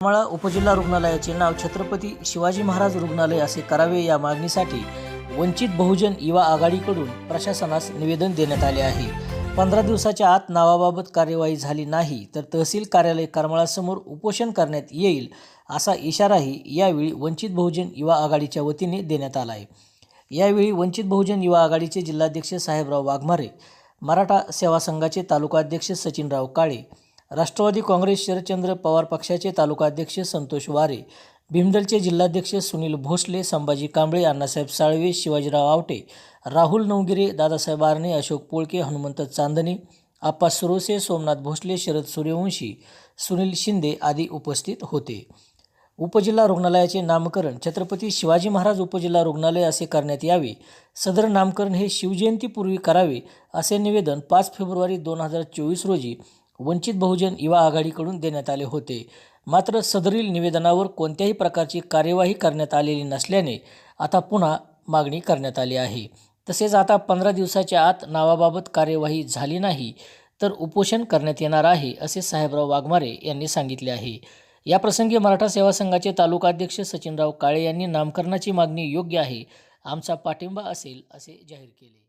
करमाळा उपजिल्हा रुग्णालयाचे नाव छत्रपती शिवाजी महाराज रुग्णालय असे करावे या मागणीसाठी वंचित बहुजन युवा आघाडीकडून प्रशासनास निवेदन देण्यात आले आहे. पंधरा दिवसाच्या आत नावाबाबत कार्यवाही झाली नाही तर तहसील कार्यालय करमाळासमोर उपोषण करण्यात येईल असा इशाराही यावेळी वंचित बहुजन युवा आघाडीच्या वतीने देण्यात आला आहे. यावेळी वंचित बहुजन युवा आघाडीचे जिल्हाध्यक्ष साहेबराव वाघमारे मराठा सेवा संघाचे तालुकाध्यक्ष सचिनराव काळे राष्ट्रवादी काँग्रेस शरदचंद्र पवार पक्षाचे तालुकाध्यक्ष संतोष वारे भीमदलचे जिल्हाध्यक्ष सुनील भोसले संभाजी कांबळे अण्णासाहेब साळवे शिवाजीराव आवटे राहुल नवगिरे दादासाहेब आरणे अशोक पोळके हनुमंत चांदणे आप्पा सुरोसे सोमनाथ भोसले शरद सूर्यवंशी सुनील शिंदे आदी उपस्थित होते. उपजिल्हा रुग्णालयाचे नामकरण छत्रपती शिवाजी महाराज उपजिल्हा रुग्णालय असे करण्यात यावे. सदर नामकरण हे शिवजयंतीपूर्वी करावे असे निवेदन पाच फेब्रुवारी दोन हजार चोवीस रोजी वंचित बहुजन युवा आघाडीकडून देण्यात आले होते. मात्र सदरील निवेदनावर कोणत्याही प्रकारची कार्यवाही करण्यात आलेली नसल्याने आता पुन्हा मागणी करण्यात आली आहे. तसेच आता पंधरा दिवसाच्या आत नावाबाबत कार्यवाही झाली नाही तर उपोषण करण्यात येणार आहे असे साहेबराव वाघमारे यांनी सांगितले आहे. याप्रसंगी मराठा सेवा संघाचे तालुकाध्यक्ष सचिनराव काळे यांनी नामकरणाची मागणी योग्य आहे. आमचा पाठिंबा असेल असे जाहीर केले.